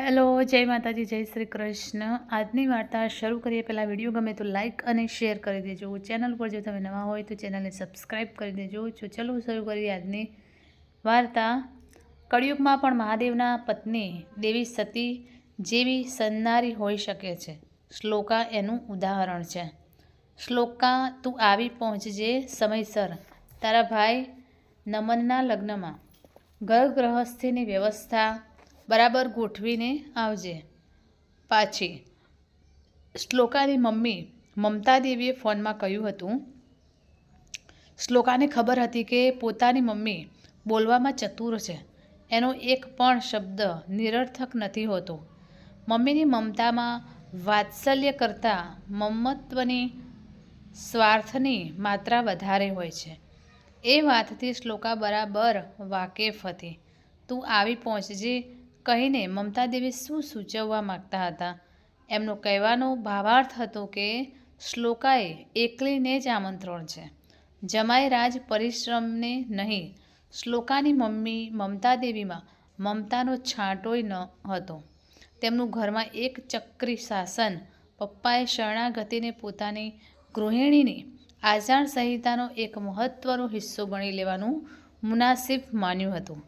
Hello, જય માતાજી, જય શ્રી કૃષ્ણ. આજની વાર્તા શરૂ કરીએ. પહેલાં વીડિયો ગમે તો લાઇક અને શેર કરી દેજો. ચેનલ પર જો તમે નવા હોય તો ચેનલને સબસ્ક્રાઈબ કરી દેજો. જો ચલો શરૂ કરીએ આજની વાર્તા. કળિયુગમાં પણ મહાદેવના પત્ની દેવી સતી જેવી સન્નારી હોઈ શકે છે. શ્લોકા એનું ઉદાહરણ છે. શ્લોકા, તું આવી પહોંચજે સમયસર. તારા ભાઈ નમનના લગ્નમાં. ઘર ગૃહસ્થીની વ્યવસ્થા બરાબર ગોઠવીને આવજે. પાછી. શ્લોકાની મમ્મી મમતા દેવીએ ફોનમાં કહ્યું હતું, શ્લોકાને ખબર હતી કે પોતાની મમ્મી બોલવામાં ચતુર છે. એનો એક પણ શબ્દ નિરર્થક નથી હોતો. મમ્મીની મમતામાં વાત્સલ્ય કરતાં મમત્વની સ્વાર્થની માત્રા વધારે હોય છે. એ વાતથી શ્લોકા બરાબર વાકેફ હતી. તું આવી પહોંચજે કહીને મમતા દેવી શું સૂચવવા માગતા હતા? એમનો કહેવાનો ભાવાર્થ હતો કે, શ્લોકાએ એકલીને જ આમંત્રણ છે. જમાય રાજ પરિશ્રમને નહીં. શ્લોકાની મમ્મી મમતા દેવીમાં મમતાનો છાંટોય ન હતો. તેમનું ઘરમાં એક ચક્રી શાસન પપ્પાએ શરણાગતિને પોતાની ગૃહિણીની આચાર સંહિતાનો એક મહત્ત્વનો હિસ્સો ગણી લેવાનું મુનાસિબ માન્યું હતું.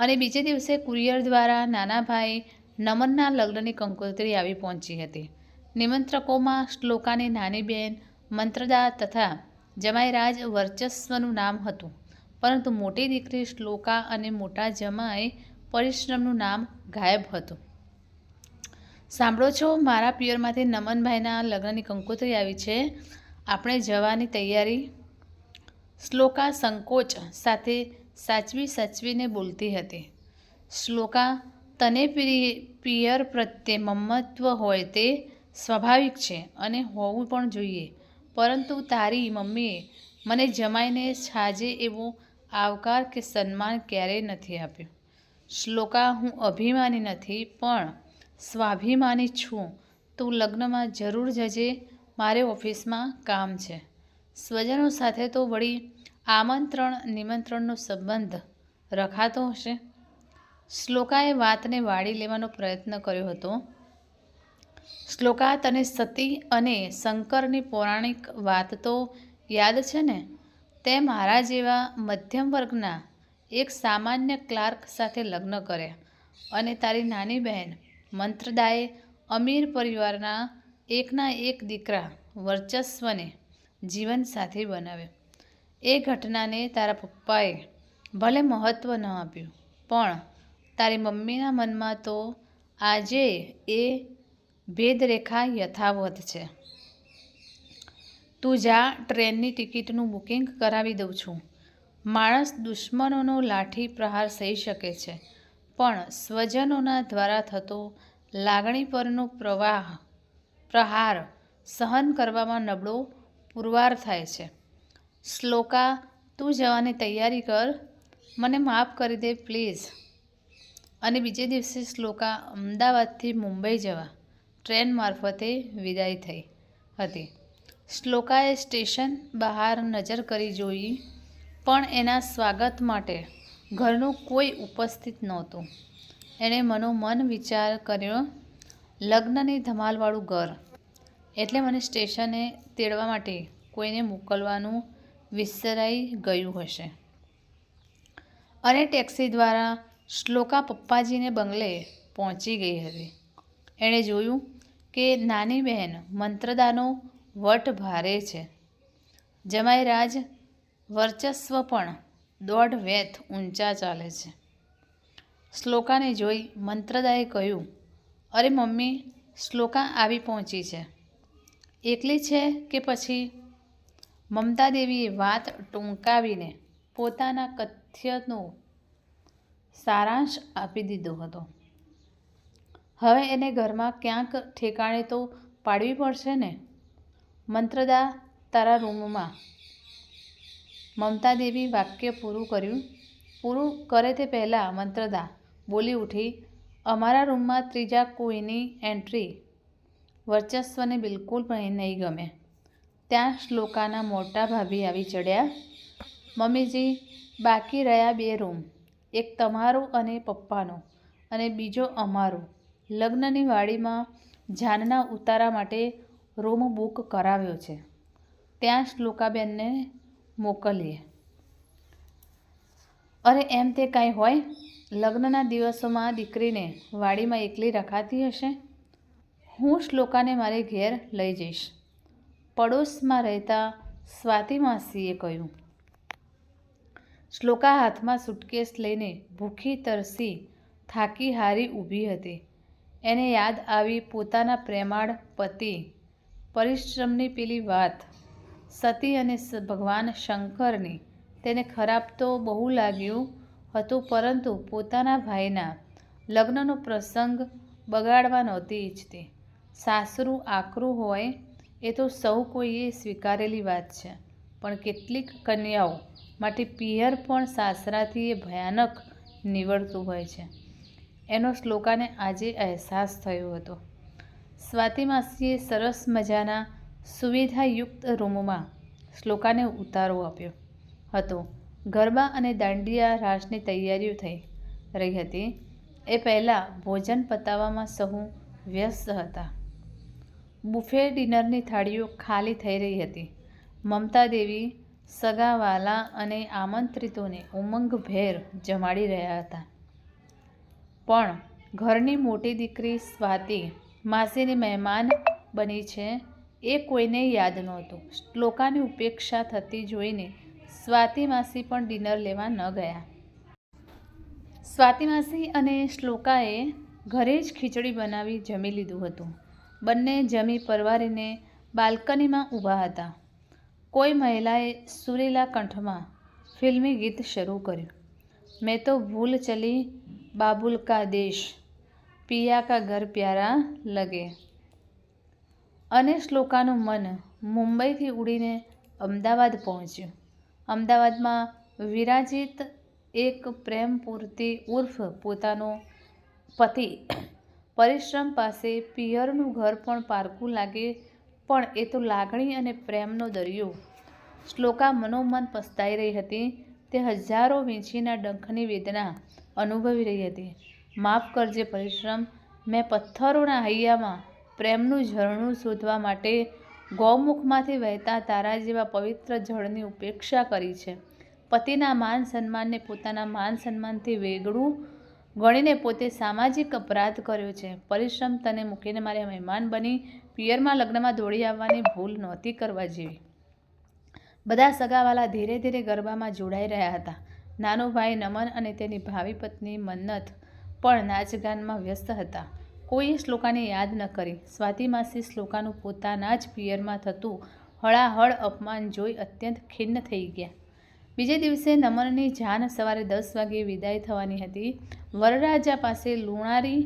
અને બીજે દિવસે કુરિયર દ્વારા નાના ભાઈ નમનના લગ્નની કંકોત્રી આવી પહોંચી હતી. નિમંત્રકોમાં શ્લોકાની નાની બહેન મંત્રદા તથા જમાઈરાજ વર્ચસ્વનું નામ હતું. પરંતુ મોટી દીકરી શ્લોકા અને મોટા જમાઈ પરિશ્રમનું નામ ગાયબ હતું. સાંભળો છો, મારા પિયરમાંથી નમનભાઈના લગ્નની કંકોત્રી આવી છે. આપણે જવાની તૈયારી? શ્લોકા સંકોચ સાથે સાચવી સાચવીને બોલતી હતી. શ્લોકા, તને પિયર પ્રત્યે મમત્વ હોય તે સ્વાભાવિક છે અને હોવું પણ જોઈએ. પરંતુ તારી મમ્મીએ મને જમાઈને છાજે એવો આવકાર કે સન્માન ક્યારેય નથી આપ્યું? શ્લોકા, હું અભિમાની નથી, પણ સ્વાભિમાની છું. તું લગ્નમાં જરૂર જજે. મારે ઓફિસમાં કામ છે. સ્વજનો સાથે તો વળી આમંત્રણ, નિમંત્રણનો સંબંધ રખાતો હશે. શ્લોકાએ વાતને વાળી લેવાનો પ્રયત્ન કર્યો હતો. શ્લોકા તને સતી અને શંકરની પૌરાણિક વાત તો યાદ છે ને? તે મારા જેવા મધ્યમ વર્ગના એક સામાન્ય ક્લાર્ક સાથે લગ્ન કર્યા અને તારી નાની બહેન મંત્રદાએ અમીર પરિવારના એકના એક દીકરા વર્ચસ્વને જીવન સાથી બનાવ્યો. એ ઘટનાને તારા પપ્પાએ ભલે મહત્ત્વ ન આપ્યું, પણ તારી મમ્મીના મનમાં તો આજે એ ભેદરેખા યથાવત છે. તું જા, ટ્રેનની ટિકિટનું બુકિંગ કરાવી દઉં છું. માણસ દુશ્મનોનો લાઠી પ્રહાર સહી શકે છે, પણ સ્વજનોના દ્વારા થતો લાગણી પરનો પ્રવાહ, પ્રહાર સહન કરવામાં નબળો પુરવાર થાય છે. શ્લોકા, તું જવાની તૈયારી કર. મને માફ કરી દે, પ્લીઝ. અને બીજે દિવસે શ્લોકા, અમદાવાદથી મુંબઈ જવા. ટ્રેન મારફતે વિદાય થઈ હતી. શ્લોકાએ સ્ટેશન બહાર નજર કરી જોઈ, પણ એના સ્વાગત માટે ઘરનું કોઈ ઉપસ્થિત નહોતું. એણે મનોમન વિચાર કર્યો, લગ્નની ધમાલવાળું ઘર. એટલે મને સ્ટેશને તેડવા માટે કોઈને મોકલવાનું વિસરાઈ ગયું હશે. અને ટેક્સી દ્વારા શ્લોકા પપ્પાજીને બંગલે પહોંચી ગઈ હતી. એણે જોયું કે નાની બહેન મંત્રદાનો વટ ભારે છે. જમાઈ રાજ વર્ચસ્વ પણ દોઢ વેથ ઊંચા ચાલે છે. શ્લોકાને જોઈ મંત્રદાએ કહ્યું, અરે મમ્મી, શ્લોકા આવી પહોંચી છે. એકલી છે કે પછી મમતા દેવીએ વાત ટૂંકાવીને પોતાના કથ્યનો સારાંશ આપી દીધો હતો. હવે એને ઘરમાં ક્યાંક ઠેકાણે તો પાડવી પડશે ને? મંત્રદા, તારા રૂમમાં. મમતા દેવી વાક્ય પૂરું કર્યું. પૂરું કરે તે પહેલાં મંત્રદા બોલી ઉઠી, અમારા રૂમમાં ત્રીજા કોઈની એન્ટ્રી વર્ચસ્વને બિલકુલ પણ નહીં ગમે. ત્યાં શ્લોકાના મોટા ભાભી આવી ચડ્યા. મમ્મીજી, બાકી રહ્યા બે રૂમ, એક તમારો અને પપ્પાનો, અને બીજો અમારો. લગ્નની વાડીમાં જાનના ઉતારા માટે રૂમ બુક કરાવ્યો છે. ત્યાં શ્લોકાબેનને મોકલીએ. અરે, એમ તે કાંઈ હોય? લગ્નના દિવસોમાં દીકરીને વાડીમાં એકલી રખાતી હશે? હું શ્લોકાને મારે ઘેર લઈ જઈશ. પડોશમાં રહેતા સ્વાતિ માસીએ કહ્યું, શ્લોકા હાથમાં સુટકેસ લઈને ભૂખી તરસી થાકી હારી ઊભી હતી. એને યાદ આવી પોતાના પ્રેમાળ પતિ પરિશ્રમની પેલી વાત, સતી અને ભગવાન શંકરની. તેને ખરાબ તો બહુ લાગ્યું હતું, પરંતુ પોતાના ભાઈના લગ્નનો પ્રસંગ બગાડવા નહોતી ઈચ્છતી. સાસરું આકરું હોય એ તો સૌ કોઈએ સ્વીકારેલી વાત છે. પણ કેટલીક કન્યાઓ માટે પિયર પણ સાસરાથી એ ભયાનક નીવડતું હોય છે. એનો શ્લોકાને આજે અહેસાસ થયો હતો. સ્વાતિ માસીએ સરસ મજાના સુવિધાયુક્ત રૂમમાં શ્લોકાને ઉતારો આપ્યો. હતો. ગરબા અને દાંડિયા રાસની તૈયારીઓ થઈ રહી હતી. એ પહેલાં ભોજન પતાવવામાં સહુ વ્યસ્ત હતા. બુફે ડિનરની થાળીઓ ખાલી થઈ રહી હતી. મમતા દેવી, સગાવાલા અને આમંત્રિતોને ઉમંગભેર જમાડી રહ્યા હતા. પણ ઘરની મોટી દીકરી સ્વાતિ માસીની મહેમાન બની છે એ કોઈને યાદ નહોતું. શ્લોકાની ઉપેક્ષા થતી જોઈને સ્વાતિ માસી પણ ડિનર લેવા ન ગયા. સ્વાતિ માસી અને શ્લોકાએ ઘરે જ ખીચડી બનાવી જમી લીધું હતું. બંને જમી પરવારીને બાલ્કનીમાં ઊભા હતા. કોઈ મહિલાએ સુરીલા કંઠમાં ફિલ્મી ગીત શરૂ કર્યું. મેં તો ભૂલ ચલી, બાબુલ કા દેશ, પિયા કા ઘર પ્યારા લગે. અને શ્લોકાનું મન મુંબઈથી ઉડીને અમદાવાદ પહોંચ્યું. અમદાવાદમાં વિરાજિત એક પ્રેમપૂર્તિ ઉર્ફ પોતાનો પતિ પરિશ્રમ પાસે પિયરનું ઘર પણ પારકું લાગે, પણ એ તો લાગણી અને પ્રેમનો દરિયો. શ્લોકા મનોમન પસ્તાઈ રહી હતી. તે હજારો વીંછીના ડંખની વેદના અનુભવી રહી હતી. માફ કરજે પરિશ્રમ, મેં પથ્થરોના હૈયામાં પ્રેમનું ઝરણું શોધવા માટે ગૌમુખમાંથી વહેતા તારા જેવા પવિત્ર જળની ઉપેક્ષા કરી છે. પતિના માન સન્માનને પોતાના માન સન્માનથી વેગળું ગણીને પોતે સામાજિક અપરાધ કર્યો છે. પરિશ્રમ તને મૂકીને મારે મહેમાન બની, પિયરમાં લગ્નમાં દોડી આવવાની ભૂલ નહોતી કરવા જેવી. બધા સગાવાલા ધીરે ધીરે ગરબામાં જોડાઈ રહ્યા હતા. નાનો ભાઈ નમન અને તેની ભાવિ પત્ની મન્નત પણ નાચગાનમાં વ્યસ્ત હતા. કોઈએ શ્લોકાને યાદ ન કરી. સ્વાતિમાસી શ્લોકાનું પોતાના જ પિયરમાં થતું હળાહળ અપમાન જોઈ અત્યંત ખિન્ન થઈ ગયા. બીજે દિવસે નમનની જાન સવારે દસ વાગ્યે વિદાય થવાની હતી. વરરાજા પાસે લુણારી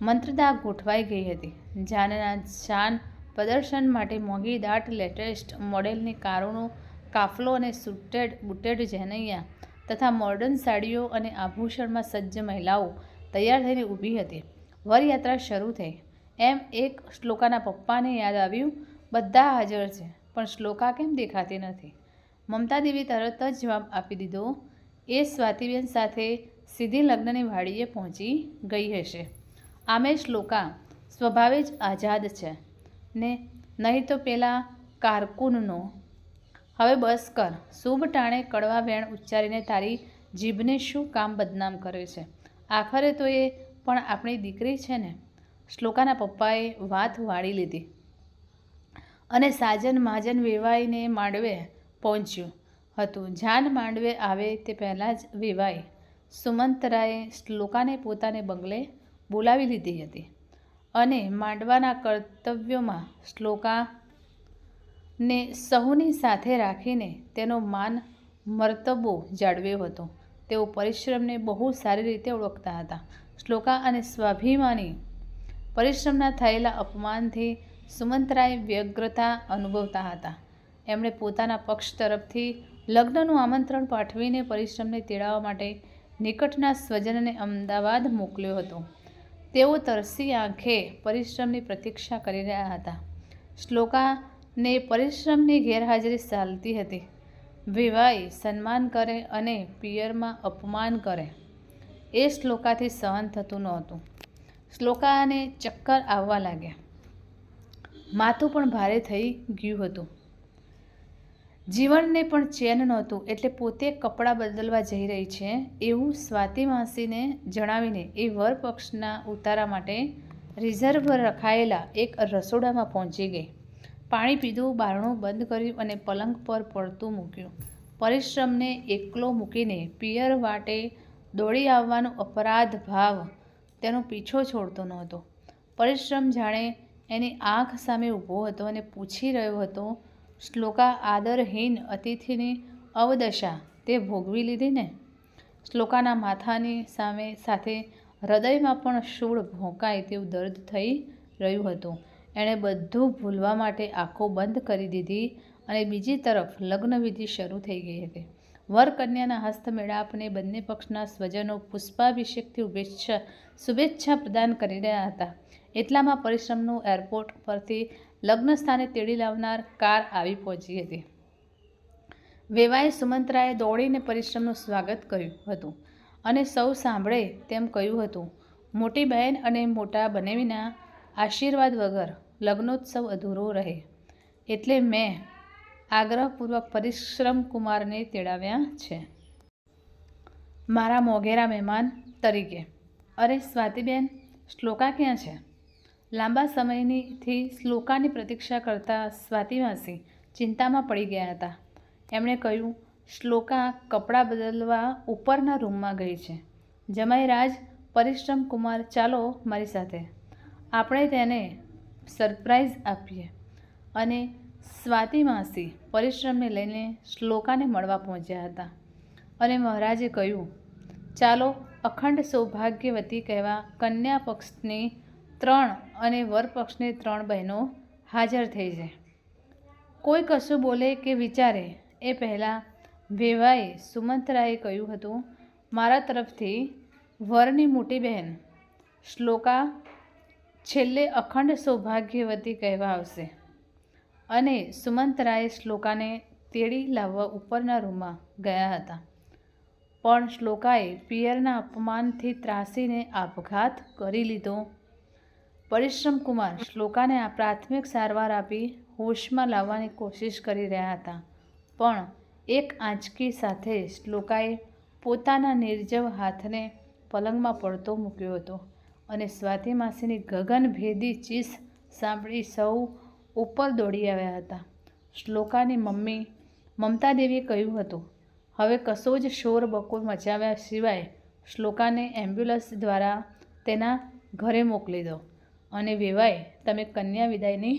મંત્રદા ગોઠવાઈ ગઈ હતી. જાનના જાન પ્રદર્શન માટે મોંઘી દાટ, લેટેસ્ટ મોડેલની કારોનો કાફલો અને સુટેડ બુટેડ જેનૈયા તથા મોડર્ન સાડીઓ અને આભૂષણમાં સજ્જ મહિલાઓ તૈયાર થઈને ઊભી હતી. વરયાત્રા શરૂ થઈ. એમ એક શ્લોકાના પપ્પાને યાદ આવ્યું, બધા હાજર છે, પણ શ્લોકા કેમ દેખાતી નથી? મમતા દેવી તરત જ જવાબ આપી દીધો. એ સ્વાતિબેન સાથે સીધી લગ્નની વાડીએ પહોંચી ગઈ હશે. આમે શ્લોકા, સ્વભાવે જ આઝાદ છે. ને નહીં તો પેલા કારકુનનો. હવે બસ કર. શુભ ટાણે કડવા વેણ ઉચ્ચારીને તારી જીભને શું કામ બદનામ કરે છે? આખરે તો એ પણ આપણી દીકરી છે ને. શ્લોકાના પપ્પાએ વાત વાળી લીધી. અને સાજન મહાજન વેવાઈને માંડવે પહોંચ્યું હતું. જાન માંડવે આવે તે પહેલાં જ વિવાય સુમંતરાએ શ્લોકાને પોતાને બંગલે બોલાવી લીધી હતી અને માંડવાના કર્તવ્યોમાં શ્લોકાને સહુની સાથે રાખીને તેનો માન મર્તબો જાળવ્યો હતો. તેઓ પરિશ્રમને બહુ સારી રીતે ઓળખતા હતા. શ્લોકા અને સ્વાભિમાની પરિશ્રમના થયેલા અપમાનથી સુમંતરાય વ્યગ્રતા અનુભવતા હતા. એમણે પોતાના પક્ષ તરફથી લગ્નનું આમંત્રણ પાઠવીને પરિશ્રમને તેડાવવા માટે નિકટના સ્વજનને અમદાવાદ મોકલ્યો હતો. તેઓ તરસી આંખે પરિશ્રમની પ્રતીક્ષા કરી રહ્યા હતા. શ્લોકાને પરિશ્રમની ગેરહાજરી ચાલતી હતી. વિવાય સન્માન કરે અને પિયરમાં અપમાન કરે. એ શ્લોકાથી સહન થતું નહોતું શ્લોકાને ચક્કર આવવા લાગ્યા. માથું પણ ભારે થઈ ગયું હતું. જીવનને પણ ચેન નહોતું, એટલે પોતે કપડાં બદલવા જઈ રહી છે. એવું સ્વાતિ માસીને જણાવીને એ વરપક્ષના ઉતારા માટે રિઝર્વ રખાયેલા એક રસોડામાં પહોંચી ગઈ. પાણી પીધું, બારણું બંધ કર્યું અને પલંગ પર પડતું મૂક્યું. પરિશ્રમને એકલો મૂકીને પિયર વાટે દોડી આવવાનો અપરાધ ભાવ તેનો પીછો છોડતો નહોતો. પરિશ્રમ જાણે એની આંખ સામે ઊભો હતો અને પૂછી રહ્યો હતો શ્લોકા આદરહીન અતિથિની અવદશા તે ભોગવી લીધી ને? શ્લોકાના માથાની સામે સાથે હૃદયમાં પણ શૂળ ભોંકાય તેવું દર્દ થઈ રહ્યું હતું. એણે બધું ભૂલવા માટે આંખો બંધ કરી દીધી અને બીજી તરફ લગ્નવિધિ શરૂ થઈ ગઈ હતી. વરકન્યાના હસ્તમેળાપને બંને પક્ષના સ્વજનો પુષ્પાભિષેકથી શુભેચ્છા શુભેચ્છા પ્રદાન કરી રહ્યા હતા. એટલામાં પરિશ્રમનું એરપોર્ટ પરથી લગ્ન સ્થાને તેડી લાવનાર કાર આવી પહોંચી હતી. વેવાએ સુમંત્રાએ દોડીને પરિશ્રમનું સ્વાગત કર્યું હતું અને સૌ સાંભળે તેમ કહ્યું હતું, મોટી બહેન અને મોટા બને વિના આશીર્વાદ વગર લગ્નોત્સવ અધૂરો રહે. એટલે મેં આગ્રહપૂર્વક પરિશ્રમ કુમારને તેડાવ્યા છે. મારા મોઘેરા મહેમાન તરીકે. અરે સ્વાતિબેન, શ્લોકા ક્યાં છે? લાંબા સમયનીથી શ્લોકાની પ્રતીક્ષા કરતા સ્વાતિવાસી ચિંતામાં પડી ગયા હતા. એમણે કહ્યું, શ્લોકા કપડાં બદલવા ઉપરના રૂમમાં ગઈ છે. જમાઈ રાજ, પરિશ્રમ કુમાર, ચાલો મારી સાથે. આપણે તેને સરપ્રાઈઝ આપીએ. અને સ્વાતિ માસી પરિશ્રમને લઈને શ્લોકાને મળવા પહોંચ્યા હતા. અને મહારાજે કહ્યું, ચાલો અખંડ સૌભાગ્યવતી કહેવા કન્યા પક્ષની ત્રણ અને વરપક્ષની ત્રણ બહેનો હાજર થઈ છે. કોઈ કશું બોલે કે વિચારે એ પહેલાં વેવાએ સુમંતરાએ કહ્યું હતું, મારા તરફથી વરની મોટી બહેન શ્લોકા છેલ્લે અખંડ સૌભાગ્યવતી કહેવા આવશે. અને સુમંતરાએ શ્લોકાને તેડી લાવવા ઉપરના રૂમમાં ગયા હતા. પણ શ્લોકાએ પિયરના અપમાનથી ત્રાસીને આપઘાત કરી લીધો. પરિશ્રમ કુમાર શ્લોકાને આ પ્રાથમિક સારવાર આપી હોશમાં લાવવાની કોશિશ કરી રહ્યા હતા. પણ એક આંચકી સાથે શ્લોકાએ પોતાના નિર્જવ હાથને પલંગમાં પડતો મૂક્યો હતો અને સ્વાતિ માસીની ગગનભેદી ચીસ સાંભળી સૌ ઉપર દોડી આવ્યા હતા. શ્લોકાની મમ્મી મમતા દેવીએ કહ્યું હતું, હવે કશો જ શોર બકોર મચાવ્યા સિવાય શ્લોકાને એમ્બ્યુલન્સ દ્વારા તેના ઘરે મોકલી દો. અને વેવાય તમે કન્યા વિદાયની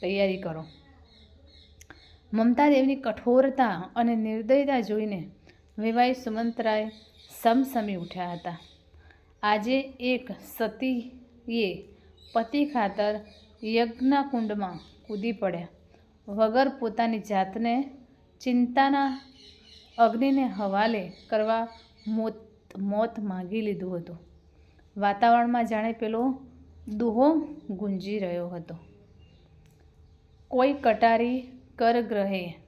તૈયારી કરો. મમતા દેવની કઠોરતા અને નિર્દયતા જોઈને વેવાય સુમંતરાય સમસમી ઉઠ્યા હતા. આજે એક સતીએ પતિ ખાતર યજ્ઞકુંડમાં કૂદી પડ્યા. વગર પોતાની જાતને ચિંતાના અગ્નિને હવાલે કરવા મોત મોત માગી લીધું હતું. વાતાવરણમાં જાણે પેલો દુહો ગુંજી રહ્યો હતો. કોઈ કટારી કર ગ્રહે,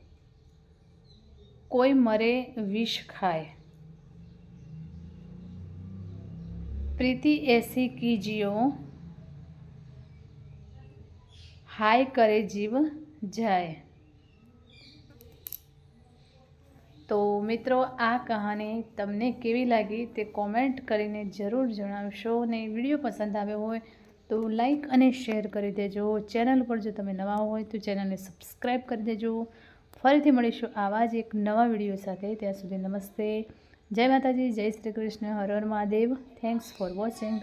કોઈ મરે વિષ ખાય. પ્રીતિ એસી કીજીઓ, હાય કરે જીવ જાય. તો મિત્રો, આ કહાની તમને કેવી લાગી તે કોમેન્ટ કરીને જરૂર જણાવશો અને વીડિયો પસંદ આવ્યો હોય તો લાઈક અને શેર કરી દેજો. ચેનલ પર જો તમે નવા હોય તો ચેનલને સબસ્ક્રાઈબ કરી દેજો. ફરીથી મળીશું આવા જ એક નવા વીડિયો સાથે. ત્યાં સુધી નમસ્તે. જય માતાજી, જય શ્રી કૃષ્ણ. હર હર મહાદેવ. Thanks for watching